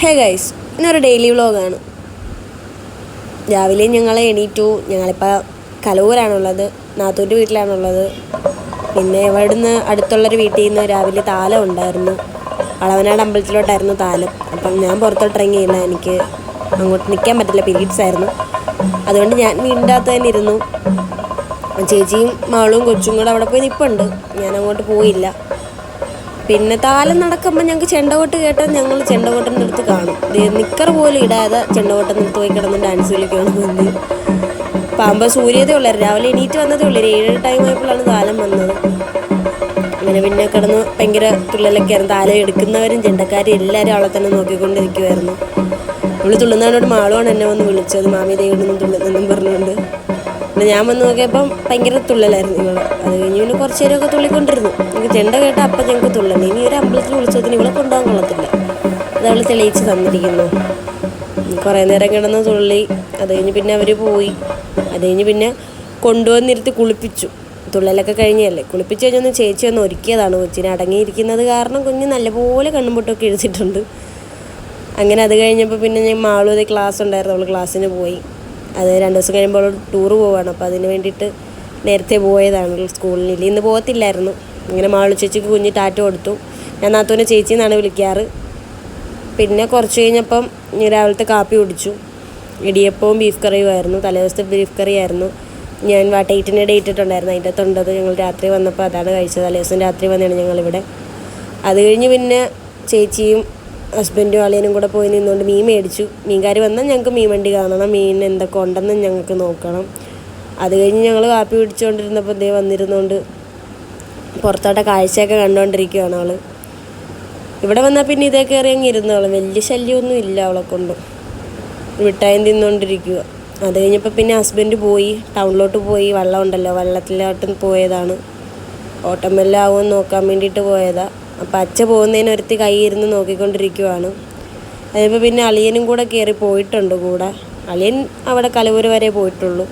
Hey guys ഇന്നൊരു daily വ്ളോഗാണ് രാവിലെ ഞങ്ങൾ എണീറ്റു. ഞങ്ങളിപ്പോൾ കലൂരാണുള്ളത് നാത്തൂന്റെ വീട്ടിലാണുള്ളത്. പിന്നെ ഇവിടുന്ന് അടുത്തുള്ളൊരു വീട്ടിൽ നിന്ന് രാവിലെ താലം ഉണ്ടായിരുന്നു. വളവനാട് അമ്പലത്തിലോട്ടായിരുന്നു താലം. അപ്പം ഞാൻ പുറത്തോട്ട് ഇറങ്ങിയില്ല എനിക്ക് അങ്ങോട്ട് നിൽക്കാൻ പറ്റില്ല പീരീഡ്സ് ആയിരുന്നു. അതുകൊണ്ട് ഞാൻ വീടിന്റെ തന്നെ ഇരുന്നു. ചേച്ചിയും മകളും കൊച്ചും കൂടെ അവിടെ പോയി നിൽപ്പുണ്ട് ഞാൻ അങ്ങോട്ട് പോയില്ല. പിന്നെ താലം നടക്കുമ്പോൾ ഞങ്ങൾക്ക് ചെണ്ടകൊട്ട് കേട്ടാൽ ഞങ്ങൾ ചെണ്ടകൊട്ടിന്റെ അടുത്ത് കാണും. നിക്കർ പോലും ഇടാതെ ചെണ്ടകൊട്ടിന്റെ നിർത്തി പോയി കിടന്ന് ഡാൻസ് കളിക്കുകയാണ് വന്ന് പാമ്പ സൂര്യതേ ഉള്ളായിരുന്നു രാവിലെ എണീറ്റ് വന്നതേ ഉള്ളൂ. ഏഴ് ടൈം ആയപ്പോഴാണ് താലം വന്നത്. അങ്ങനെ പിന്നെ കിടന്ന് ഭയങ്കര തുള്ളലൊക്കെ ആയിരുന്നു. താലം എടുക്കുന്നവരും ചെണ്ടക്കാരും എല്ലാവരും അവളെ തന്നെ നോക്കിക്കൊണ്ടിരിക്കുമായിരുന്നു അവൾ തുള്ളുന്നവനോട് മാളുവാണ് എന്നെ വന്ന് വിളിച്ചത്. മാമി ദൈവം തുള്ളുന്നെന്നും പറഞ്ഞുകൊണ്ട്. പിന്നെ ഞാൻ വന്ന് നോക്കിയപ്പം ഭയങ്കര തുള്ളലായിരുന്നു ഇവൾ. അത് കഴിഞ്ഞ് പിന്നെ കുറച്ച് നേരമൊക്കെ തുള്ളിക്കൊണ്ടിരുന്നു. എനിക്ക് ചെണ്ട കേട്ട അപ്പം ഞങ്ങൾക്ക് തുള്ളൽ. ഇനി ഒരു അമ്പലത്തിൽ വിളിച്ചതിന് ഇവളെ കൊണ്ടുപോകാൻ കൊള്ളത്തില്ല. അത് അവൾ തെളിയിച്ച് തന്നിരിക്കുന്നു. കുറേ നേരം കിടന്ന് തുള്ളി. അത് കഴിഞ്ഞ് പിന്നെ അവർ പോയി. അത് കഴിഞ്ഞ് പിന്നെ കൊണ്ടുവന്നിരുത്തി കുളിപ്പിച്ചു. തുള്ളലൊക്കെ കഴിഞ്ഞല്ലേ? കുളിപ്പിച്ച് കഴിഞ്ഞൊന്ന് ചേച്ചി ഒന്ന് ഒരുക്കിയതാണ് കൊച്ചിനെ. അടങ്ങിയിരിക്കുന്നത് കാരണം കുഞ്ഞ് നല്ലപോലെ കണ്ണുമുട്ടൊക്കെ എഴുതിയിട്ടുണ്ട്. അങ്ങനെ അത് കഴിഞ്ഞപ്പോൾ പിന്നെ ഞാൻ മാളൂതി ക്ലാസ് ഉണ്ടായിരുന്നു. അവൾ ക്ലാസ്സിന് പോയി. അത് രണ്ട് ദിവസം കഴിയുമ്പോൾ ടൂർ പോവാണ്. അപ്പോൾ അതിന് വേണ്ടിയിട്ട് നേരത്തെ പോയതാണ് സ്കൂളിൽ ഇന്ന് പോകത്തില്ലായിരുന്നു. ഇങ്ങനെ മാളു ചേച്ചിക്ക് കുഞ്ഞ് ടാറ്റ കൊടുത്തു. ഞാൻ നാത്തൂനെ ചേച്ചി എന്നാണ് വിളിക്കാറ്. പിന്നെ കുറച്ച് കഴിഞ്ഞപ്പം രാവിലത്തെ കാപ്പി കുടിച്ചു. ഇടിയപ്പവും ബീഫ് കറിയും ആയിരുന്നു. തലേദിവസത്തെ ബീഫ് കറി ആയിരുന്നു. ഞാൻ വാട്ടേറ്റിന് ഡേറ്റ് ഇട്ടുണ്ടായിരുന്നു അതിന്റെ തൊണ്ടത് ഞങ്ങൾ രാത്രി വന്നപ്പോൾ അതാണ് കഴിച്ചത്. തലേദിവസം രാത്രി വന്നതാണ് ഞങ്ങളിവിടെ. അത് കഴിഞ്ഞ് പിന്നെ ചേച്ചിയും ഹസ്ബൻഡും അളിയനും കൂടെ പോയി നിന്നുകൊണ്ട് മീൻ മേടിച്ചു. മീൻകാർ വന്നാൽ ഞങ്ങൾക്ക് മീൻ വണ്ടി കാണണം. മീൻ എന്തൊക്കെ ഉണ്ടെന്ന് ഞങ്ങൾക്ക് നോക്കണം. അത് കഴിഞ്ഞ് ഞങ്ങൾ കാപ്പി പിടിച്ചുകൊണ്ടിരുന്നപ്പോൾ ദേ വന്നിരുന്നുകൊണ്ട് പുറത്തോട്ടെ കാഴ്ചയൊക്കെ കണ്ടുകൊണ്ടിരിക്കുകയാണ് അവൾ ഇവിടെ വന്നാൽ പിന്നെ ഇതേ കയറി അങ്ങ് ഇരുന്നോളും വലിയ ശല്യമൊന്നും ഇല്ല അവളെ കൊണ്ട്. മിഠായും തിന്നുകൊണ്ടിരിക്കുക അത് കഴിഞ്ഞപ്പോൾ പിന്നെ ഹസ്ബൻഡ് പോയി. ടൗണിലോട്ട് പോയി. വെള്ളം ഉണ്ടല്ലോ. വെള്ളത്തിലോട്ട് പോയതാണ്. ഓട്ടമെല്ലാം ആവുമെന്ന് നോക്കാൻ വേണ്ടിയിട്ട് പോയതാ. അപ്പം അച്ഛ പോകുന്നതിന് ഒരുത്തി കൈ ഇരുന്ന് നോക്കിക്കൊണ്ടിരിക്കുവാണ്. അതിപ്പോൾ പിന്നെ അളിയനും കൂടെ കയറി പോയിട്ടുണ്ട് കൂടെ. അളിയൻ അവിടെ കലവൂർ വരെ പോയിട്ടുള്ളൂ.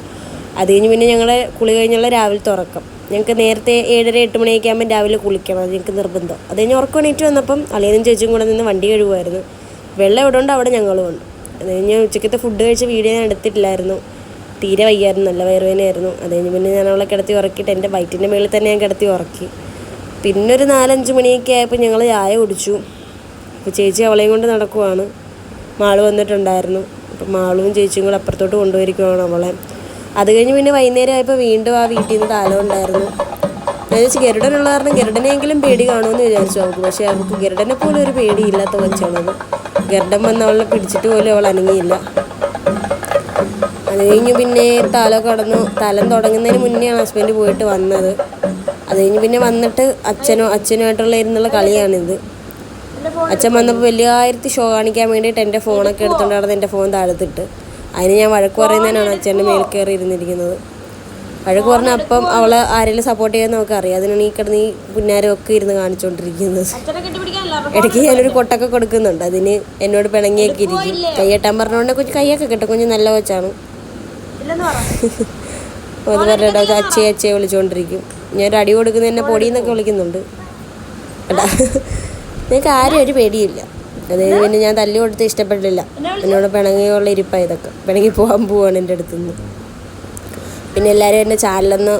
അത് കഴിഞ്ഞ് പിന്നെ ഞങ്ങളെ കുളി കഴിഞ്ഞുള്ള രാവിലെ തുറക്കം. ഞങ്ങൾക്ക് നേരത്തെ ഏഴര എട്ട് മണിയൊക്കെ ആകുമ്പോൾ രാവിലെ കുളിക്കണം. അത് ഞങ്ങൾക്ക് നിർബന്ധം. അത് കഴിഞ്ഞ് ഉറക്കം വന്നപ്പം അളിയനും ചേച്ചിയും കൂടെ നിന്ന് വണ്ടി കഴുകുമായിരുന്നു വെള്ളം എവിടെ ഉണ്ട് അവിടെ ഞങ്ങളും ഉണ്ട്. അത് കഴിഞ്ഞ് ഉച്ചക്കത്തെ ഫുഡ് കഴിച്ച വീഡിയോ ഞാൻ എടുത്തിട്ടില്ലായിരുന്നു. തീരെ വയ്യായിരുന്നു നല്ല വയറുവേനായിരുന്നു അത് കഴിഞ്ഞ് പിന്നെ ഞാൻ അവളെ കിടത്തി ഉറക്കിയിട്ട് എന്റെ വയറ്റിന്റെ മേളിൽ തന്നെ ഞാൻ കിടത്തി ഉറക്കി. പിന്നെ ഒരു നാലഞ്ച് മണിയൊക്കെ ആയപ്പോൾ ഞങ്ങൾ ചായ കുടിച്ചു. അപ്പോൾ ചേച്ചി അവളെയും കൊണ്ട് നടക്കുവാണ്. മാൾ വന്നിട്ടുണ്ടായിരുന്നു. അപ്പോൾ മാളും ചേച്ചിയും കൂടെ അപ്പുറത്തോട്ട് കൊണ്ടുപോയിരിക്കുവാണ് അവളെ. അത് കഴിഞ്ഞ് പിന്നെ വൈകുന്നേരം ആയപ്പോൾ വീണ്ടും ആ വീട്ടിൽ നിന്ന് താലം ഉണ്ടായിരുന്നു. ചേച്ചി ഗരുഡനുള്ള കാരണം ഗരുഡനെങ്കിലും പേടി കാണുമെന്ന് വിചാരിച്ചു അവൾക്ക്. പക്ഷേ അവൾക്ക് ഗരുഡനെ പോലും ഒരു പേടിയില്ലാത്ത കൊച്ചാണത് ഗരുഡൻ വന്ന് അവളെ പിടിച്ചിട്ട് പോലും അവൾ അനങ്ങിയില്ല. അത് കഴിഞ്ഞ് പിന്നെ താലം കടന്നു. തലം തുടങ്ങുന്നതിന് മുന്നെയാണ് ഹസ്ബൻഡ് പോയിട്ട് വന്നത്. അത് കഴിഞ്ഞ് പിന്നെ വന്നിട്ട് അച്ഛനോ അച്ഛനുമായിട്ടുള്ള ഇരുന്നുള്ള കളിയാണിത്. അച്ഛൻ വന്നപ്പോൾ വലിയ വലിയായിരത്തി ഷോ കാണിക്കാൻ വേണ്ടിയിട്ട് എന്റെ ഫോണൊക്കെ എടുത്തുകൊണ്ട് നടന്ന് എന്റെ ഫോൺ താഴത്തിട്ട്. അതിന് ഞാൻ വഴക്ക് പറയുന്നതിനാണ് അച്ഛന്റെ മേൽ കയറി ഇരുന്നിരിക്കുന്നത്. വഴക്ക് പറഞ്ഞ അപ്പം അവളെ ആരെങ്കിലും സപ്പോർട്ട് ചെയ്യാൻ നമുക്ക് അറിയാം. അതിനാണ് ഈ കിടന്ന് ഈ പിന്നാരും ഒക്കെ ഇരുന്ന് കാണിച്ചുകൊണ്ടിരിക്കുന്നത് ഇടയ്ക്ക് ഞാനൊരു കൊട്ടൊക്കെ കൊടുക്കുന്നുണ്ട്. അതിന് എന്നോട് പിണങ്ങിയൊക്കെ ഇരിക്കും. കൈയെട്ടാൻ പറഞ്ഞുകൊണ്ട് കൊച്ചു കൈയൊക്കെ കിട്ടും. കുഞ്ഞ് നല്ല കൊച്ചാണ്. അത് പറഞ്ഞിട്ട് അച്ഛയെ അച്ഛയെ വിളിച്ചുകൊണ്ടിരിക്കും ഞാൻ അടി കൊടുക്കുന്ന എന്നെ പൊടിയെന്നൊക്കെ വിളിക്കുന്നുണ്ട്. എടാ നിനക്ക് ആരും ഒരു പേടിയില്ല. അതായത് പിന്നെ ഞാൻ തല്ലി കൊടുത്ത് ഇഷ്ടപ്പെട്ടില്ല. എന്നോട് പിണങ്ങിയുള്ള ഇരിപ്പാണ് ഇതൊക്കെ. പിണങ്ങി പോകാൻ പോവാണ് എന്റെ അടുത്തുനിന്ന്. പിന്നെ എല്ലാവരും എന്റെ ചാനലൊന്ന്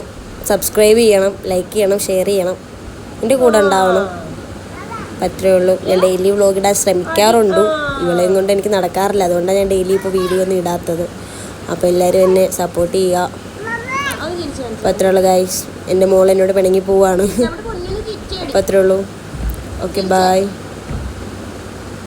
സബ്സ്ക്രൈബ് ചെയ്യണം ലൈക്ക് ചെയ്യണം ഷെയർ ചെയ്യണം. എന്റെ കൂടെ ഉണ്ടാവണം. അത്രേ ഉള്ളൂ. ഞാൻ ഡെയിലി വ്ളോഗ് ഇടാൻ ശ്രമിക്കാറുണ്ട്. ഇവളെയും കൊണ്ട് എനിക്ക് നടക്കാറില്ല. അതുകൊണ്ടാണ് ഞാൻ ഡെയിലി ഇപ്പോൾ വീഡിയോ ഒന്നും ഇടാത്തത്. അപ്പോൾ എല്ലാവരും എന്നെ സപ്പോർട്ട് ചെയ്യുക. അപ്പോൾ അത്രേ ഉള്ളൂ ഗായ്സ് എന്റെ മോൾ എന്നോട് പിണങ്ങി പോവാണ്. അപ്പോൾ അത്രേ ഉള്ളൂ. Okay bye